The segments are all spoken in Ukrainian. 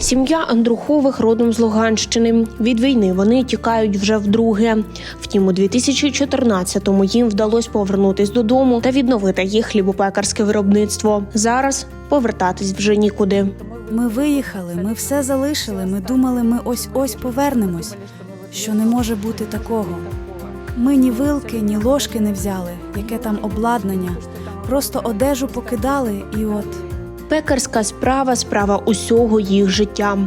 Сім'я Андрухових родом з Луганщини. Від війни вони тікають вже вдруге. Втім, у 2014-му їм вдалося повернутись додому та відновити їх хлібопекарське виробництво. Зараз повертатись вже нікуди. Ми виїхали, ми все залишили. Ми думали, ми ось ось повернемось. Що не може бути такого. Ми ні вилки, ні ложки не взяли, яке там обладнання. Просто одежу покидали, і от Пекарська справа справа усього їх життя.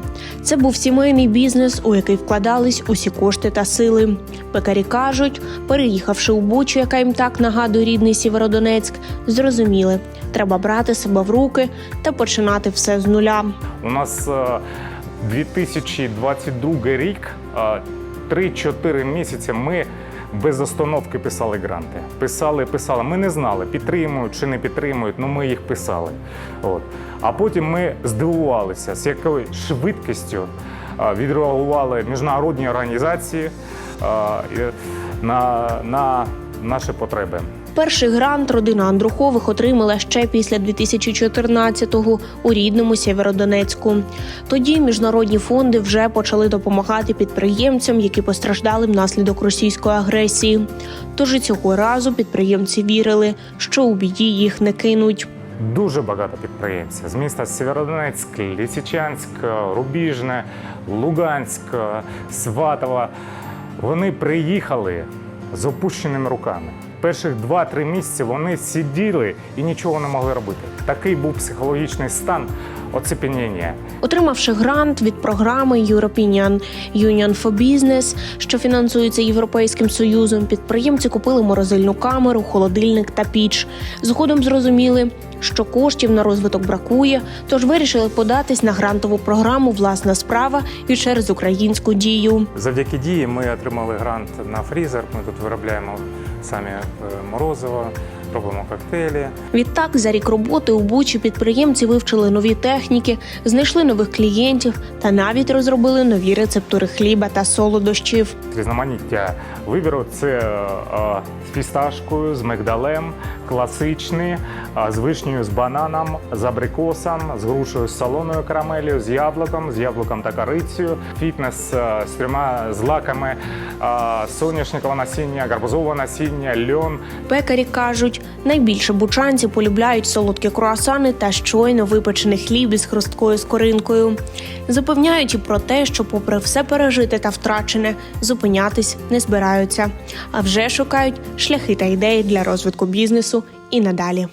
Це був сімейний бізнес, у який вкладались усі кошти та сили. Пекарі кажуть, переїхавши у Бучу, яка їм так нагадує рідний Сєвєродонецьк, зрозуміли, треба брати себе в руки та починати все з нуля. У нас е, 2022 рік, е, 3-4 місяці ми без остановки писали гранти. Писали, писали. Ми не знали, підтримують чи не підтримують, але ми їх писали. От. А потім ми здивувалися, з якою швидкістю е, відреагували міжнародні організації е, на, на наші потреби. Перший грант родина Андрухових отримала ще після 2014-го у рідному Сєвєродонецьку. Тоді міжнародні фонди вже почали допомагати підприємцям, які постраждали внаслідок російської агресії. Тож і цього разу підприємці вірили, що у біді їх не кинуть. Дуже багато підприємців з міста Сєвєродонецьк, Лисичанськ, Рубіжне, Луганськ, Сватово. Вони приїхали з опущеними руками. Перших 2-3 місяці вони сиділи і нічого не могли робити. Такий був психологічний стан оцепеніння. Отримавши грант від програми European Union for Business, що фінансується Європейським Союзом, підприємці купили морозильну камеру, холодильник та піч. Згодом зрозуміли, що коштів на розвиток бракує, тож вирішили податись на грантову програму Власна справа і через українську дію. Завдяки дії ми отримали грант на фрізер. Ми тут виробляємо самі е, морозиво, робимо коктейлі. Відтак, за рік роботи у Бучі підприємці вивчили нові техніки, знайшли нових клієнтів та навіть розробили нові рецептури хліба та солодощів. Різноманіття вибору це е, з фісташкою, з мигдалем, класичний, е, з вишнею, з бананом, з абрикосом, з грушею, з солоною карамелью, з яблуком, з яблуком та корицею, фітнес е, з трьома злаками, е, соняшникового насіння, гарбузового насіння, льон. Пекарі кажуть, найбільше бучанці полюбляють солодкі круасани та щойно випечений хліб із хрусткою скоринкою. Запевняють і про те, що, попри все пережите та втрачене, зупинятись не збираються, а вже шукають шляхи та ідеї для розвитку бізнесу і надалі.